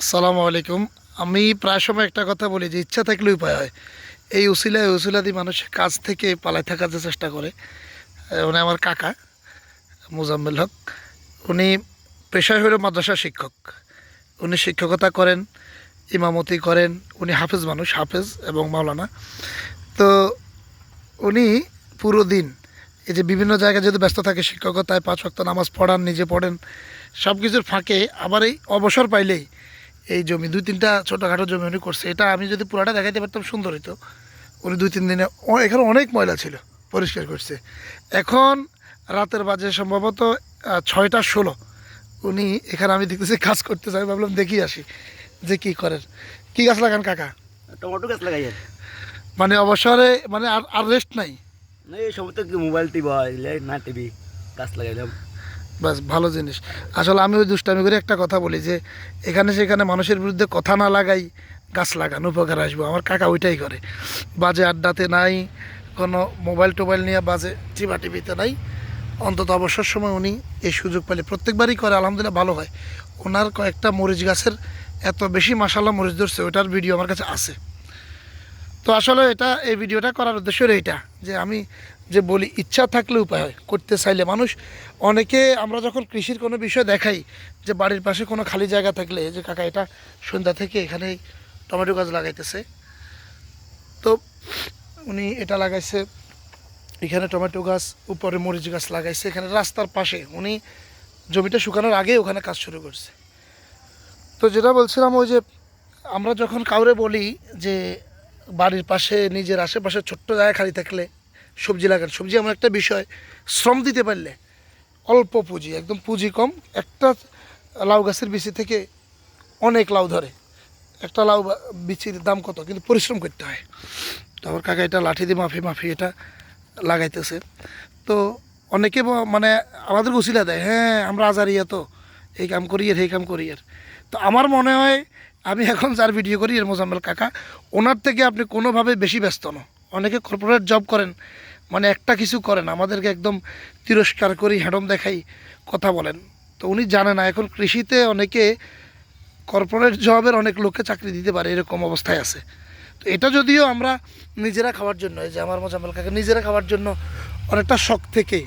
আসসালামু আলাইকুম। আমি প্রায় সময় একটা কথা বলি যে ইচ্ছা থাকলে উপায় হয়। এই উসিলা উসিলাদি মানুষ কাজ থেকে পালায় থাকার যে চেষ্টা করে উনি আমার কাকা, মুজাম্মেল হক। উনি পেশায় হলো মাদ্রাসা শিক্ষক। উনি শিক্ষকতা করেন, ইমামতি করেন, উনি হাফেজ মানুষ, হাফেজ এবং মাওলানা। তো উনি পুরো দিন এই যে বিভিন্ন জায়গায় যদি ব্যস্ত থাকে শিক্ষকতায় পাঁচ ওয়াক্ত নামাজ পড়ান, নিজে পড়েন সব কিছুর ফাঁকে আবার এই অবসর পাইলেই এই জমি দুই তিনটা ছোটোখাটো জমি উনি করছে। এটা আমি যদি পুরাটা দেখাইতে পারতাম সুন্দর হতো উনি দুই তিন দিনে এখানে অনেক ময়লা ছিল পরিষ্কার করছে। এখন রাতের বাজে সম্ভবত ছয়টা ষোলো। উনি এখানে আমি দেখতেছি কাজ করতে চাই ভাবলাম দেখি আসি যে কি করেন। কি গাছ লাগান কাকা? টমেটো গাছ লাগাই মানে অবসরে মানে আর আর রেস্ট নাই? না এই সময় তো মোবাইল টিভি হয় না টিভি গাছ লাগাইলাম। বাস, ভালো জিনিস। আসলে আমি ওই দুষ্টামি করে। একটা কথা বলি যে, এখানে সেখানে মানুষের বিরুদ্ধে কথা না লাগাই গাছ লাগান, উপকার আসব। আমার কাকা ওইটাই করে। বাজে আড্ডাতে নাই, কোনো মোবাইল টোবাইল নিয়ে বাজে টিভা টিভিতে নাই। অন্তত অবসর সময় উনি এই সুযোগ পেলে। প্রত্যেকবারই করে, আলহামদুলিল্লাহ ভালো হয়। ওনার কয়েকটা মরিচ গাছের এত বেশি মাসাল্লাহ মরিচ ধরছে, ওইটার ভিডিও আমার কাছে আছে। তো আসলে এটা, এই ভিডিওটা করার উদ্দেশ্য এইটা, যে আমি যে বলি, ইচ্ছা থাকলে উপায় হয়, করতে চাইলে। মানুষ অনেকে আমরা যখন কৃষির কোনো বিষয় দেখাই, যে বাড়ির পাশে কোনো খালি জায়গা থাকলে, যে কাকা এটা সন্ধ্যা থেকে এখানে টমেটো গাছ লাগাইতেছে। তো উনি এটা লাগাইছে, এখানে টমেটো গাছ, উপরে মরিচ গাছ লাগাইছে, এখানে রাস্তার পাশে। উনি জমিটা শুকানোর আগে ওখানে কাজ শুরু করছে। তো যেটা বলছিলাম ওই যে, আমরা যখন কাউরে বলি যে, বাড়ির পাশে, নিজের আশেপাশে ছোট্ট জায়গা খালি থাকলে সবজি লাগান। সবজি এমন একটা বিষয়, শ্রম দিতে পারলে অল্প পুঁজি, একদম পুঁজি কম, একটা লাউ গাছের বিচি থেকে অনেক লাউ ধরে। একটা লাউ বিচির দাম কত? কিন্তু পরিশ্রম করতে হয়। তো আমার কাকা এটা লাঠি দিয়ে মাফি মাফি এটা লাগাইতেছে। তো অনেকে মানে আমাদের উচিলা দেয় হ্যাঁ আমরা আজারি তো, এই কাম করি আর এই কাম করি আর। তো আমার মনে হয়, আমি এখন যার ভিডিও করি, এর মোজাম্মেল কাকা, ওনার থেকে আপনি কোনোভাবে বেশি ব্যস্ত না অনেকে কর্পোরেট জব করেন মানে একটা কিছু করেন, আমাদেরকে একদম তিরস্কার করি হ্যাডম দেখাই, কথা বলেন। তো উনি জানে না, এখন কৃষিতে অনেকে কর্পোরেট জবের অনেক লোককে চাকরি দিতে পারে, এরকম অবস্থায় আছে। তো এটা যদিও আমরা নিজেরা খাওয়ার জন্য, এই যে আমার মোজাম্মেল কাকা নিজেরা খাওয়ার জন্য অনেকটা শখ থেকে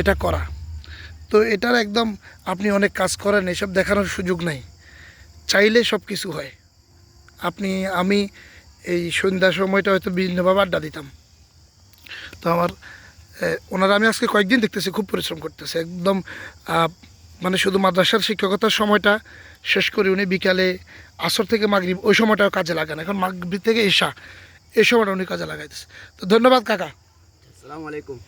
এটা করা। তো এটার একদম আপনি অনেক কাজ করেন, এসব দেখানোর সুযোগ নাই। চাইলে সব কিছু হয়। আপনি, আমি এই সন্ধ্যার সময়টা হয়তো বিভিন্নভাবে আড্ডা দিতাম। তো আমার ওনারা আমি আজকে কয়েকদিন দেখতেছি, খুব পরিশ্রম করতেছে। একদম মানে শুধু মাদ্রাসার শিক্ষকতার সময়টা শেষ করে উনি বিকালে আসর থেকে মাগরিব, ওই সময়টাও কাজে লাগান এখন মাগরিব থেকে এসা এই সময়টা উনি কাজে লাগাইতেছে। তো ধন্যবাদ, কাকা। আসসালামু আলাইকুম।